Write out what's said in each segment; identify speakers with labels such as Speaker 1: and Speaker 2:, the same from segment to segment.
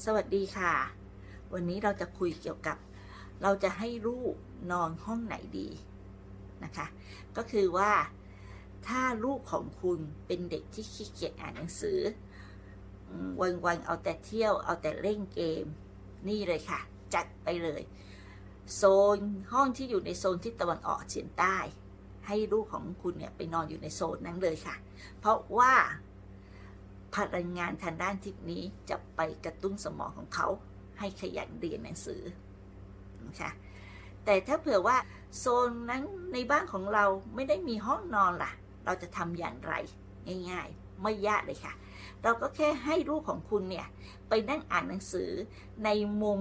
Speaker 1: สวัสดีค่ะ วันนี้เราจะคุยเกี่ยวกับ เราจะให้ลูกนอนห้องไหนดีนะคะ ก็คือว่าถ้าลูกของคุณเป็นเด็กที่ขี้เกียจอ่านหนังสืออืมวันเอาแต่เที่ยวเอาแต่เล่นเกม นี่เลยค่ะ จัดไปเลย โซนห้องที่อยู่ในโซนทิศตะวันออกเฉียงใต้ ให้ลูกของคุณเนี่ยไปนอนอยู่ในโซนนั้นเลยค่ะ เพราะว่า พลังงานทางด้านทิศนี้จะไปกระตุ้นสมองของเขาให้ขยันเรียนหนังสือนะคะแต่ถ้าเผื่อว่าโซนนั้นในบ้านของเราไม่ได้มีห้องนอนล่ะ เราจะทำอย่างไร ง่าย ๆ ไม่ยากเลยค่ะ เราก็แค่ให้ลูกของคุณเนี่ย ไปนั่งอ่านหนังสือในมุม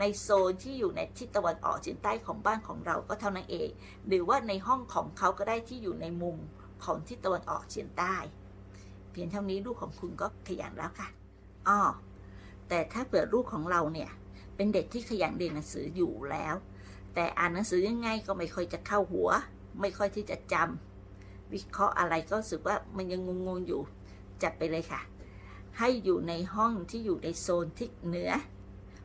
Speaker 1: ในโซนที่อยู่ในทิศตะวันออกเฉียงใต้ของบ้านของเราก็เท่านั้นเอง หรือว่าในห้องของเขาก็ได้ที่อยู่ในมุมของทิศตะวันออกเฉียงใต้ พียงเท่านี้ลูกของคุณก็ขยันแล้วค่ะอ้อแต่ถ้าเผื่อลูกของเราเนี่ย เป็นเด็กที่ขยันเรียนหนังสืออยู่แล้ว แต่อ่านหนังสือยังไงก็ไม่ค่อยจะเข้าหัว ไม่ค่อยที่จะจำวิเคราะห์อะไรก็รู้สึกว่ามันยังงงๆอยู่ จัดไปเลยค่ะ ให้อยู่ในห้องที่อยู่ในโซนทิศเหนือ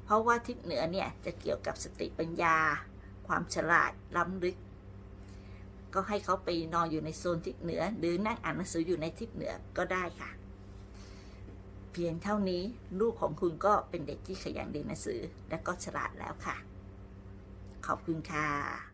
Speaker 1: เพราะว่าทิศเหนือเนี่ยจะเกี่ยวกับสติปัญญา ความฉลาดล้ำลึก ก็ให้เขาไปนอนอยู่ในโซนทิศเหนือ หรือนั่งอ่านหนังสืออยู่ในทิศเหนือก็ได้ค่ะ เพียงเท่านี้ลูกของคุณก็เป็นเด็กที่ขยันเรียนหนังสือและก็ฉลาดแล้วค่ะ ขอบคุณค่ะ